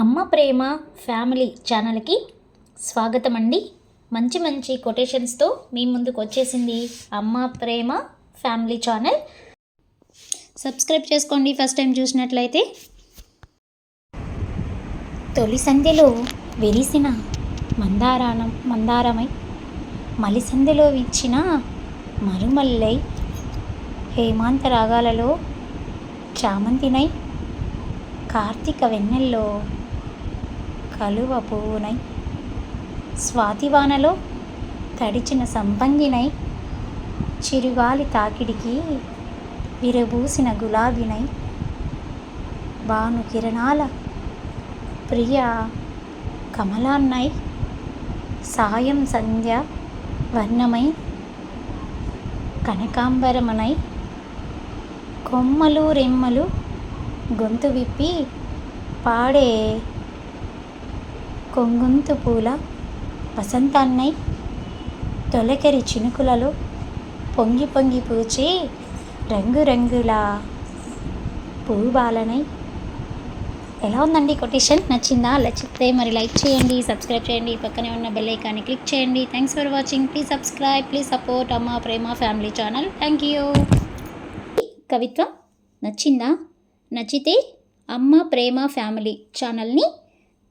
అమ్మ ప్రేమ ఫ్యామిలీ ఛానల్కి స్వాగతం అండి మంచి మంచి కొటేషన్స్తో మీ ముందుకు వచ్చేసింది అమ్మ ప్రేమ ఫ్యామిలీ ఛానల్. సబ్స్క్రైబ్ చేసుకోండి ఫస్ట్ టైం చూసినట్లయితే. తొలి సంధ్యలో వెలిసిన మందారానం మందారమై మలి సంధ్యలో విచ్చిన మరుమల్లై హేమాంత రాగాలలో చామంతినై కార్తీక వెన్నెల్లో కలువ పువ్వునై స్వాతివానలో తడిచిన సంపంగినై. చిరుగాలి తాకిడికి విరబూసిన గులాబీనై. భాను కిరణాల ప్రియ కమలాన్నై. సాయం సంధ్య వర్ణమై. కనకాంబరమనై. కొమ్మలు రెమ్మలు గొంతు విప్పి పాడే కొంగుంతు పూల వసంతాన్నై తొలకరి చినుకులలో పొంగి పొంగి పూచి రంగురంగుల పూబాలనై. ఎలా ఉందండి కొటేషన్? నచ్చిందా? నచ్చితే మరి లైక్ చేయండి సబ్స్క్రైబ్ చేయండి. పక్కనే ఉన్న బెల్ ఐకాన్ని క్లిక్ చేయండి. Thanks for watching please subscribe please support అమ్మ ప్రేమ ఫ్యామిలీ ఛానల్ థ్యాంక్ యూ కవిత్వం నచ్చిందా? నచ్చితే అమ్మ ప్రేమ ఫ్యామిలీ ఛానల్ని